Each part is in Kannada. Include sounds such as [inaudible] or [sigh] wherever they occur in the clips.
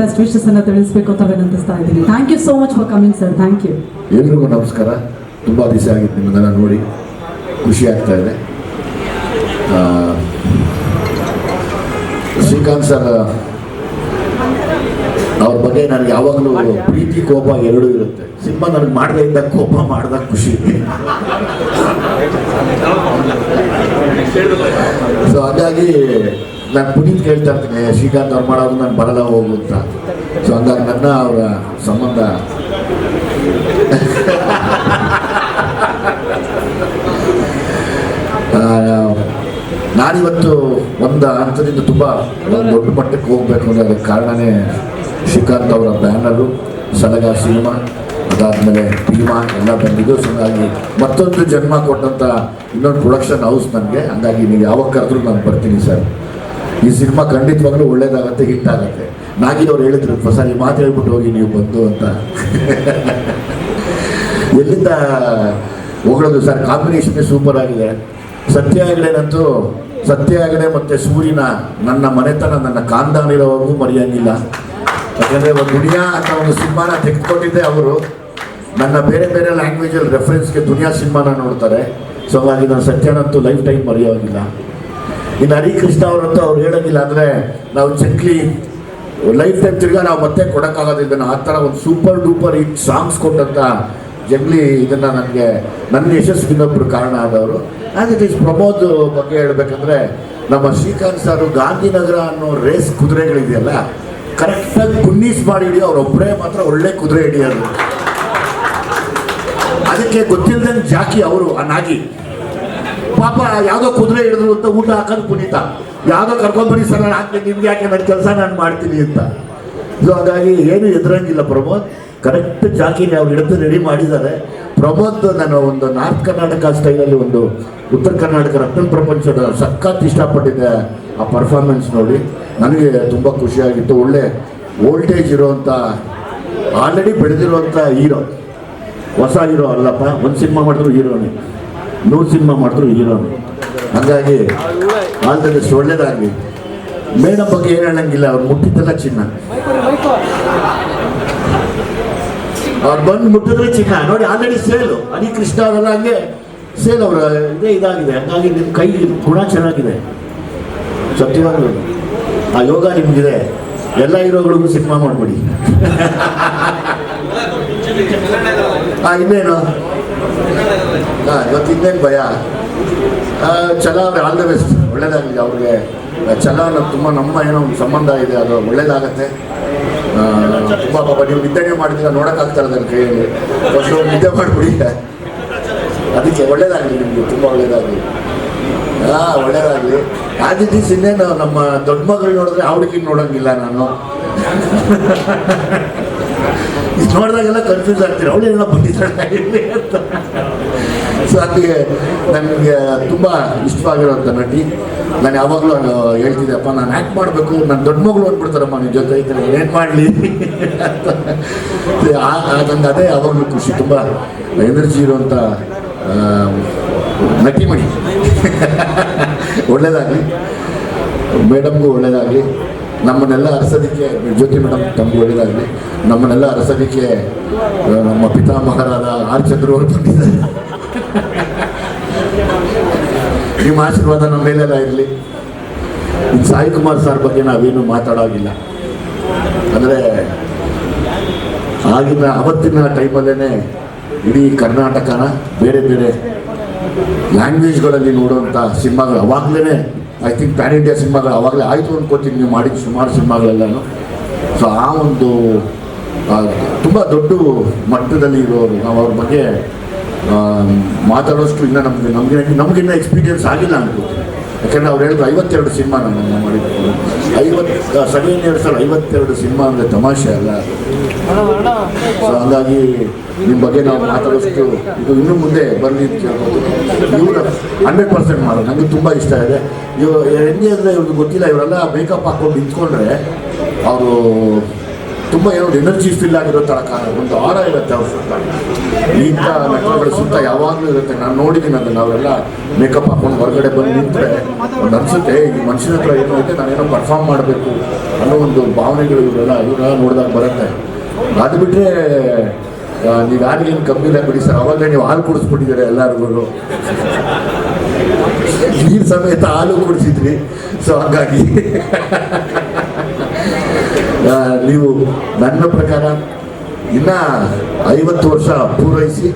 ಬೆಸ್ಟ್ ವಿಶಸ್ ಅನ್ನ ತಿಳಿಸಬೇಕು ಅಂತ ವಿನಂತಿಸ್ತಾ ಇದ್ದೀನಿ thank you so much for coming sir thank you ಎಲ್ರಿಗೂ ನಮಸ್ಕಾರ. ತುಂಬ ದಿವಸ ಆಗಿತ್ತು ನಿಮ್ಮನ್ನೆಲ್ಲ ನೋಡಿ. ಖುಷಿ ಆಗ್ತಾ ಇದೆ. ಶ್ರೀಕಾಂತ್ ಸರ್, ಅವ್ರ ಬಗ್ಗೆ ನನಗೆ ಯಾವಾಗಲೂ ಪ್ರೀತಿ, ಕೋಪ ಎರಡೂ ಇರುತ್ತೆ. ಸಿನಿಮಾ ನನಗೆ ಮಾಡದೇ ಕೋಪ ಮಾಡಿದಾಗ ಖುಷಿ. ಸೊ ಹಾಗಾಗಿ ನಾನು ಪುನೀತ್ ಕೇಳ್ತಾ ಇರ್ತೀನಿ, ಶ್ರೀಕಾಂತ್ ಅವ್ರು ಮಾಡೋದು ನಾನು ಬರಲ್ಲ, ಹೋಗು ಅಂತ. ಸೊ ಹಂಗಾಗಿ ನನ್ನ ಅವರ ಸಂಬಂಧ. ನಾನಿವತ್ತು ಒಂದು ಹಂತದಿಂದ ತುಂಬ ದೊಡ್ಡ ಮಟ್ಟಕ್ಕೆ ಹೋಗ್ಬೇಕು ಅದಕ್ಕೆ ಕಾರಣನೇ ಶ್ರೀಕಾಂತ್ ಅವರ ಬ್ಯಾನರು ಸಲಗ ಸಿನಿಮಾ, ಅದಾದಮೇಲೆ ಭೀಮಾ ಎಲ್ಲ ಬಂದಿದ್ದು. ಸೊ ಹಾಗಾಗಿ ಮತ್ತೊಂದು ಜನ್ಮ ಕೊಟ್ಟಂಥ ಇನ್ನೊಂದು ಪ್ರೊಡಕ್ಷನ್ ಹೌಸ್ ನನಗೆ. ಹಂಗಾಗಿ ನೀವು ಯಾವಾಗ ಕರೆದ್ರೂ ನಾನು ಬರ್ತೀನಿ ಸರ್. ಈ ಸಿನಿಮಾ ಖಂಡಿತವಾಗ್ಲೂ ಒಳ್ಳೇದಾಗತ್ತೆ ಹಿಟ್ ಆಗುತ್ತೆ ನಾಗಿ ಅವ್ರು ಹೇಳಿದ್ರು ಸರ್ ಈ ಮಾತು ಹೇಳ್ಬಿಟ್ಟು ಹೋಗಿ, ನೀವು ಬಂದು ಅಂತ. ಎಲ್ಲಿಂದ ಹೊಗಳೋದು? ಸರ್ ಕಾಂಬಿನೇಷನ್ ಸೂಪರ್ ಆಗಿದೆ. ಸತ್ಯ ಹೆಗಡೆನಂತೂ ಸತ್ಯ ಹೆಗಡೆ ಮತ್ತು ಸೂರ್ಯನ ನನ್ನ ಮನೆತನ, ನನ್ನ ಕಾಂದಾನಿರೋವರೆಗೂ ಮರೆಯಂಗಿಲ್ಲ. ಯಾಕಂದರೆ ಒಂದು ದುನಿಯಾ ಅಂತ ಒಂದು ಸಿನಿಮಾನ ತೆಗೆದುಕೊಂಡಿದ್ದೆ ಅವರು. ನನ್ನ ಬೇರೆ ಬೇರೆ ಲ್ಯಾಂಗ್ವೇಜಲ್ಲಿ ರೆಫರೆನ್ಸ್ಗೆ ದುನಿಯಾ ಸಿನಿಮಾನ ನೋಡ್ತಾರೆ. ಸೊ ಹಾಗಾಗಿ ನಾನು ಸತ್ಯನಂತೂ ಲೈಫ್ ಟೈಮ್ ಮರೆಯೋಗಿಲ್ಲ. ಇನ್ನು ಹರಿಕೃಷ್ಣ ಅವರಂತೂ ಅವ್ರು ಹೇಳೋದಿಲ್ಲ, ಅಂದರೆ ನಾವು ಚಕ್ಲಿ ಲೈಫ್ ಟೈಮ್ ತಿರ್ಗಾ ನಾವು ಮತ್ತೆ ಕೊಡೋಕ್ಕಾಗೋದಿಲ್ಲ. ಆ ಥರ ಒಂದು ಸೂಪರ್ ಡೂಪರ್ ಹಿಟ್ ಸಾಂಗ್ಸ್ ಕೊಟ್ಟಂಥ ಜಗ್ಲಿ ಇದನ್ನು ನನಗೆ, ನನ್ನ ಯಶಸ್ಸಿನೊಬ್ಬರು ಕಾರಣ ಆದವರು. ಆ್ಯಸ್ ಇಟ್ ಈಸ್ ಪ್ರಮೋದ್ ಬಗ್ಗೆ ಹೇಳಬೇಕಂದ್ರೆ, ನಮ್ಮ ಶ್ರೀಕಾಂತ್ ಸಾರು ಗಾಂಧಿನಗರ ಅನ್ನೋ ರೇಸ್ ಕುದುರೆಗಳಿದೆಯಲ್ಲ ಕರೆಕ್ಟಾಗಿ ಕುನ್ನೀಸ್ ಮಾಡಿ ಹಿಡಿಯೋ ಅವರೊಬ್ಬರೇ ಮಾತ್ರ ಒಳ್ಳೆ ಕುದುರೆ ಹಿಡಿಯೋದು ಅದಕ್ಕೆ ಗೊತ್ತಿಲ್ಲದಂಗೆ ಜಾಕಿ ಅವರು, ಆ ನಾಗಿ. ಪಾಪ ಯಾವುದೋ ಕುದುರೆ ಹಿಡಿದ್ರು ಅಂತ ಊಟ ಹಾಕೋದು ಪುನೀತ ಯಾವುದೋ ಕರ್ಕೊಂಡ್ಬನ್ನಿ ಸರ್, ನಾನು ಹಾಕ್ತೀನಿ, ನಿಮ್ಗೆ ಯಾಕೆ ನನ್ನ ಕೆಲಸ ನಾನು ಮಾಡ್ತೀನಿ ಅಂತ. ಸೊ ಹಾಗಾಗಿ ಏನು ಎದುರಂಗಿಲ್ಲ ಪ್ರಮೋದ್. ಕರೆಕ್ಟ್ ಜಾಕಿನ ಅವ್ರು ಹಿಡಿದು ರೆಡಿ ಮಾಡಿದ್ದಾರೆ. ಪ್ರಮೋದ್ ನಾನು ಒಂದು ನಾರ್ತ್ ಕರ್ನಾಟಕ ಸ್ಟೈಲಲ್ಲಿ ಒಂದು ಉತ್ತರ ಕರ್ನಾಟಕ ರತ್ನ ಪ್ರಪಂಚದ ಸಖತ್ ಇಷ್ಟಪಟ್ಟಿದ್ದೆ ಆ ಪರ್ಫಾರ್ಮೆನ್ಸ್ ನೋಡಿ. ನನಗೆ ತುಂಬ ಖುಷಿಯಾಗಿತ್ತು. ಒಳ್ಳೆ ವೋಲ್ಟೇಜ್ ಇರುವಂಥ ಆಲ್ರೆಡಿ ಬೆಳೆದಿರುವಂಥ ಹೀರೋ ಹೊಸ ಹೀರೋ ಅಲ್ಲಪ್ಪ. ಒಂದು ಸಿನಿಮಾ ಮಾಡಿದ್ರು ಹೀರೋನೇ ನೂರು ಸಿನಿಮಾ ಮಾಡಿದ್ರು ಹೀರೋ ಹಾಗಾಗಿ ಆಲ್ ದ ಮೇಡಮ್ ಬಗ್ಗೆ ಏನು ಹೇಳಂಗಿಲ್ಲ, ಅವ್ರು ಮುಟ್ಟಿದ್ದಲ್ಲ ಚಿನ್ನ. ಅವ್ರು ಬಂದು ಮುಟ್ಟಿದ್ರೆ ಚಿನ್ನ. ನೋಡಿ ಆಲ್ರೆಡಿ ಸೇಲು ಹನಿ ಕೃಷ್ಣ ಅವರೆಲ್ಲ ಹಂಗೆ ಸೇಲ್ ಅವರ ಇದೇ ಇದಾಗಿದೆ. ಹಂಗಾಗಿ ನಿಮ್ಮ ಕೈ ಗುಣ ಚೆನ್ನಾಗಿದೆ. ಸತ್ಯವಾಗ್ಲೂ. ಆ ಯೋಗ ನಿಮಗಿದೆ. ಎಲ್ಲ ಹೀರೋಗಳಿಗೂ ಸಿನಿಮಾ ಮಾಡ್ಬಿಡಿ. [laughs] ಇನ್ನೇನು? ಹಾ ಇವತ್ತು ಭಯ? ಚಲ ಅವ್ರೆ ಆಲ್ ದ ಬೆಸ್ಟ್ ಒಳ್ಳೇದಾಗಲಿ ಅವ್ರಿಗೆ. ಚಲ ತುಂಬ ನಮ್ಮ ಏನೋ ಒಂದು ಸಂಬಂಧ ಇದೆ, ಅದು ಒಳ್ಳೇದಾಗತ್ತೆ. ತುಂಬ ಪಾಪ, ನೀವು ನಿದ್ದೆನೇ ಮಾಡಿದ್ರೆ ನೋಡೋಕ್ಕಾಗ್ತಾ ಇಲ್ಲ ನನ್ನ ಕೈಯಲ್ಲಿ. ಫಸ್ಟ್ ನಿದ್ದೆ ಮಾಡಿಬಿಡಿ. ಅದಕ್ಕೆ ಒಳ್ಳೇದಾಗಲಿ ನಿಮಗೆ, ತುಂಬ ಒಳ್ಳೇದಾಗಲಿ. ಹಾಂ ಒಳ್ಳೇದಾಗಲಿ. ಆದಿ ಈಸ್ ಇನ್ನೇನು ನಮ್ಮ ದೊಡ್ಡ ಮಗಳು ನೋಡಿದ್ರೆ ಅವಳಿಗೆ ನೋಡೋಂಗಿಲ್ಲ ನಾನು. ಇದು ನೋಡಿದಾಗೆಲ್ಲ ಕನ್ಫ್ಯೂಸ್ ಆಗ್ತೀರಿ? ಅವಳೆಲ್ಲ ಬಂದಿದ್ದಾಳೆ ಅಂತ. ಸೊ ಅದಕ್ಕೆ ನನಗೆ ತುಂಬ ಇಷ್ಟವಾಗಿರೋಂಥ ನಟಿ. ನಾನು ಯಾವಾಗಲೂ ಹೇಳ್ತಿದ್ದೆಪ್ಪ ನಾನು ಆ್ಯಕ್ಟ್ ಮಾಡಬೇಕು ನನ್ನ ದೊಡ್ಡ ಮಗಳು ಅಂದ್ಬಿಡ್ತಾರಮ್ಮ ನಿಮ್ಮ ಜೊತೆ ಇದ್ರೆ ಏನು ಮಾಡಲಿ? ನಂಗೆ ಅದೇ ಯಾವಾಗಲೂ ಖುಷಿ, ತುಂಬ ಎನರ್ಜಿ ಇರುವಂಥ ನಟಿ ಮಣಿ ಒಳ್ಳೇದಾಗಲಿ. ಮೇಡಮ್ಗೂ ಒಳ್ಳೇದಾಗಲಿ. ನಮ್ಮನ್ನೆಲ್ಲ ಅರಸೋದಕ್ಕೆ ಜ್ಯೋತಿ ಮೇಡಮ್ ತಮ್ಮ ಒಳ್ಳೆಯದಾಗಲಿ ನಮ್ಮನ್ನೆಲ್ಲ ಅರಸೋದಕ್ಕೆ ನಮ್ಮ ಪಿತಾಮಹರಾದ ಆರ್ ಚಂದ್ರು ಅವರು ಬಂದಿದ್ದಾರೆ. ನಿಮ್ಮ ಆಶೀರ್ವಾದ ನಮ್ಮ ಮೇಲೆಲ್ಲ ಇರಲಿ. ಇನ್ನು ಸಾಯಿ ಕುಮಾರ್ ಸರ್ ಬಗ್ಗೆ ನಾವೇನು ಮಾತಾಡೋಗಿಲ್ಲ. ಅಂದರೆ, ಆಗಿನ ಅವತ್ತಿನ ಟೈಮಲ್ಲೇ ಇಡೀ ಕರ್ನಾಟಕನ ಬೇರೆ ಬೇರೆ ಲ್ಯಾಂಗ್ವೇಜ್ಗಳಲ್ಲಿ ನೋಡುವಂಥ ಸಿನಿಮಾಗಳು ಅವಾಗಲೇ ಐ ಥಿಂಕ್ ಪ್ಯಾನ್ ಇಂಡಿಯಾ ಸಿನಿಮಾಗಳು ಅವಾಗಲೇ ಆಯಿತು ಅನ್ಕೊತೀನಿ, ನೀವು ಮಾಡಿದ ಸುಮಾರು ಸಿನಿಮಾಗಳೆಲ್ಲನೂ. ಸೊ ಆ ಒಂದು ತುಂಬ ದೊಡ್ಡ ಮಟ್ಟದಲ್ಲಿ ಇರೋರು. ನಾವು ಅವ್ರ ಬಗ್ಗೆ ಮಾತಾಡೋಷ್ಟು ಇನ್ನೂ ನಮಗೆ ನಮಗೆ, ನಮಗಿನ್ನ ಎಕ್ಸ್ಪೀರಿಯನ್ಸ್ ಆಗಿಲ್ಲ ಅನ್ಕೋತೀನಿ. ಯಾಕಂದ್ರೆ ಅವ್ರು ಹೇಳಿದ್ರು ಐವತ್ತೆರಡು ಸಿನಿಮಾ ನಮ್ಮನ್ನು ಮಾಡಿದ್ದು. ಐವತ್ತು ಸೆವೆನ್ ಇಯರ್ಸಲ್ಲಿ ಐವತ್ತೆರಡು ಸಿನಿಮಾ ಅಂದರೆ ತಮಾಷೆ ಅಲ್ಲ. ಸೊ ಹಂಗಾಗಿ ನಿಮ್ಮ ಬಗ್ಗೆ ನಾವು ಮಾತಾಡೋಷ್ಟು ಇದು ಇನ್ನು ಮುಂದೆ ಬರಲಿ ಅಂತ ಕೇಳ್ಬೋದು ಇವರು ಹಂಡ್ರೆಡ್ ಪರ್ಸೆಂಟ್ ಮಾಡೋದು ನನಗೆ ತುಂಬ ಇಷ್ಟ ಇದೆ. ಇವ್ ಹೆಂಗೆ ಅಂದರೆ ಇವ್ರಿಗೆ ಗೊತ್ತಿಲ್ಲ, ಇವರೆಲ್ಲ ಮೇಕಪ್ ಹಾಕೊಂಡು ನಿಂತ್ಕೊಂಡ್ರೆ ಅವರು ತುಂಬ ಏನೋ ಎನರ್ಜಿ ಫಿಲ್ ಆಗಿರೋ ಥರ ಒಂದು ಆರ ಇರುತ್ತೆ ಅವ್ರ ಸುತ್ತ. ಇಂಥ ನಟರುಗಳ ಸುತ್ತ ಯಾವಾಗಲೂ ಇರುತ್ತೆ. ನಾನು ನೋಡಿದ್ದೀನಿ ಅದನ್ನು ನಾವೆಲ್ಲ ಮೇಕಪ್ ಹಾಕೊಂಡು ಹೊರಗಡೆ ಬಂದು ನಿಂತರೆ ಒಂದು ಅನಿಸುತ್ತೆ ಈ ಮನುಷ್ಯನ ಹತ್ರ ಏನೋ ಐತೆ ನಾನೇನೋ ಪರ್ಫಾರ್ಮ್ ಮಾಡಬೇಕು ಅನ್ನೋ ಒಂದು ಭಾವನೆಗಳು ಇವರೆಲ್ಲ ಇವರೆಲ್ಲ ನೋಡಿದಾಗ ಬರುತ್ತೆ. ಅದು ಬಿಟ್ಟರೆ ನೀವು ಯಾರಿಗೇನು ಕಮ್ಮಿ ಇಲ್ಲ ಬಿಡಿ ಸರ್. ಅವಾಗಲೇ ನೀವು ಹಾಲು ಕುಡಿಸ್ಬಿಟ್ಟಿದ್ದೀರ ಎಲ್ಲರಿಗೂ. ನೀರು ಸಮೇತ ಹಾಲು ಕುಡಿಸಿದ್ರಿ. ಸೊ ಹಾಗಾಗಿ. ನೀವು ನನ್ನ ಪ್ರಕಾರ ಇನ್ನ ಐವತ್ತು ವರ್ಷ ಪೂರೈಸಿ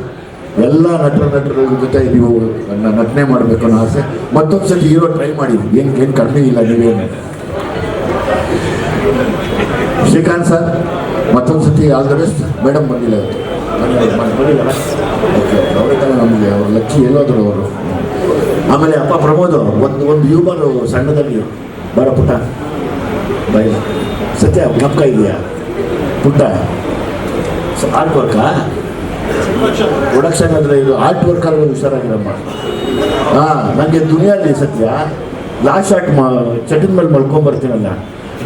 ಎಲ್ಲ ನಟರ ನಟರ ಜೊತೆ ನೀವು ನನ್ನ ನಟನೆ ಮಾಡಬೇಕು ಅನ್ನೋ ಆಸೆ. ಮತ್ತೊಂದು ಸತಿ ಹೀರೋ ಟ್ರೈ ಮಾಡಿ. ಏನು ಏನು ಕಡಿಮೆ ಇಲ್ಲ ನೀವೇನು. ಶ್ರೀಕಾಂತ್ ಸರ್ ಮತ್ತೊಂದು ಸತಿ ಆಲ್ ದ ಬೆಸ್ಟ್ ಮೇಡಮ್ ಬಂದಿಲ್ಲ ಓಕೆ ಅವರೇ ತಾನೇ ನಮಗೆ ಅವ್ರ ಲಕ್ಕಿ ಎಲ್ಲೋದ್ರು ಅವರು. ಆಮೇಲೆ ಅಪ್ಪ ಪ್ರಮೋದ್ ಒಂದು ಒಂದು ಯೂಬರ್ ಸಣ್ಣದಲ್ಲಿ ಬರ ಪುಟ್ಟ. ಬೈ ಸತ್ಯ ಪಕ್ಕ ಇದೆಯಾ? ಪುಟ್ಟ. ಆರ್ಟ್ ವರ್ಕಾ ಪ್ರೊಡಕ್ಷನ್ ಅಂದರೆ ಇದು ಆರ್ಟ್ ವರ್ಕ್ ಆದ್ರೆ ಹುಷಾರಾಗಿರಮ್ಮ. ಹಾಂ ನನಗೆ ದುನಿಯಲ್ಲಿ ಸತ್ಯ ಲಾಸ್ಟ್ ಶಾಟ್ ಮಾ ಚಟಿನ ಮೇಲೆ ಮಲ್ಕೊಂಬರ್ತೀನಲ್ಲ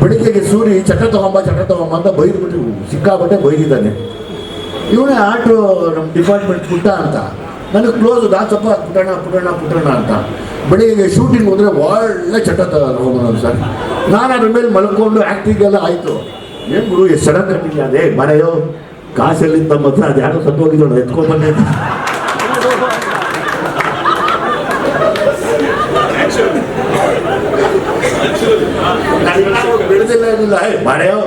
ಬೆಳಿಗ್ಗೆಗೆ ಸೂರಿ ಚಟ ತಗೊಂಬ ಚಟ ತಗೊಂಬ ಅಂತ ಬೈದ್ಬಿಟ್ಟು ಸಿಕ್ಕಾಬಟ್ಟೆ ಬೈದಿದ್ದಾನೆ. ಇವನೇ ಆಟೋ ನಮ್ಮ ಡಿಪಾರ್ಟ್ಮೆಂಟ್ ಪುಟ್ಟ ಅಂತ. ನನಗೆ ಕ್ಲೋಸ್ ದಾಸಪ್ಪ ಪುಟಣ ಪುಟಣ ಪುಟಣ ಅಂತ. ಬೆಳಿಗ್ಗೆ ಶೂಟಿಂಗ್ ಹೋದ್ರೆ ಒಳ್ಳೆ ಚಟ ತಗೊಂಡು ಸರ್. ನಾನು ಅದ್ರ ಮೇಲೆ ಮಲ್ಕೊಂಡು ಆ್ಯಕ್ಟಿಂಗ್ ಎಲ್ಲ ಆಯಿತು. ಏನು ಗುರು, ಎಷ್ಟು ಸಡನ್ ಕಟ್ಟಿದ್ಯಾ ಅದೇ, ಮನೆಯೋ? ಕಾಸಲ್ಲಿ ತಮ್ಮ ಹತ್ರ ಅದು ಯಾರೋ ಸತ್ತು ಹೋಗಿದ್ದು ಎತ್ಕೊಂಡ್ಬಂದೆ ಬೆಳೆದಿಲ್ಲ ಏನಿಲ್ಲ. ಮಾಡ್ಯೋ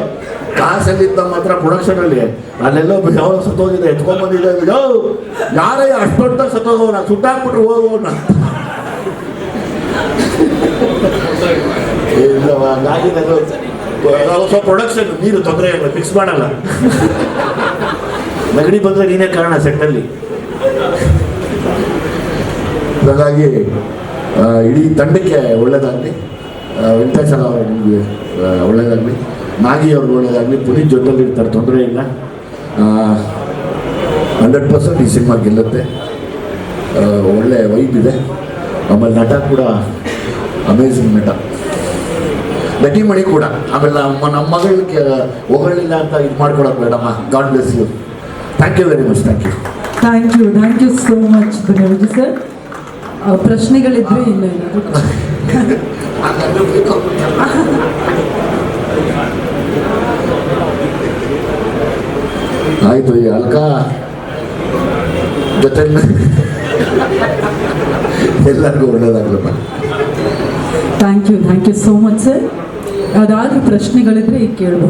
ಕಾಸಲ್ಲಿದ್ದ ಮಾತ್ರ ಪ್ರೊಡಕ್ಷನ್ ಅಲ್ಲಿ. ಅಲ್ಲೆಲ್ಲೋ ಯಾವ ಸತ್ತೋಗಿದೆ. ಎತ್ಕೊಂಡ್ಬಂದಿದ್ದೆ ಯೋ ಯಾರೇ ಅಷ್ಟೊಂದ ಸತ್ತೋಗೋನ ಸುಟ್ಟಾಕ್ಬಿಟ್ರು ಹೋಗೋನ ಪ್ರೊಡಕ್ಷನ್ ನೀರು ತೊಂದರೆ ಇಲ್ಲ ಫಿಕ್ಸ್ ಮಾಡಲ್ಲ. ನೆಗಡಿ ಬಂದ್ರೆ ನೀನೇ ಕಾರಣ ಸೆಟ್ಟಲ್ಲಿ. ಹಾಗಾಗಿ ಇಡೀ ತಂಡಕ್ಕೆ ಒಳ್ಳೆಯದಾಗಲಿ. ವೆಂಕಟಾಚಲ ಅವರು ನಿಮಗೆ ಒಳ್ಳೇದಾಗಲಿ ನಾಗಿ ಅವ್ರಿಗೆ ಒಳ್ಳೆಯದಾಗಲಿ. ಪುನೀತ್ ಜೊತೆಲಿ ಇರ್ತಾರೆ, ತೊಂದರೆ ಇಲ್ಲ. ಹಂಡ್ರೆಡ್ ಪರ್ಸೆಂಟ್ ಈ ಸಿನಿಮಾ ಗೆಲ್ಲುತ್ತೆ. ಒಳ್ಳೆ ವೈಬ್ ಇದೆ. ಆಮೇಲೆ ನಟ ಕೂಡ ಅಮೇಝಿಂಗ್ ನಟ. ಮಣಿ ಕೂಡ. ಆಮೇಲೆ ನಮ್ಮ ನಮ್ಮ ಮಗಳಿಗೆ ಹೊಗಳಿಲ್ಲ ಅಂತ ಇದು ಮಾಡ್ಕೊಳಕ್ ಬೇಡಮ್ಮ. God bless you thank you very much thank you thank you thank you so much sir. ಪ್ರಶ್ನೆಗಳಿದ್ರೆ ಇಲ್ಲ ಏನಾದರೂ ಆಯ್ತು ಈ ಅಲ್ಕ ಜೊತೆ ಎಲ್ಲರಿಗೂ ಒಳ್ಳೇದಾಗ್ಲಪ್ಪ. Thank you thank you so much sir ಯಾವುದಾದ್ರೂ ಪ್ರಶ್ನೆಗಳಿದ್ರೆ ಈಗ ಕೇಳಬಹುದು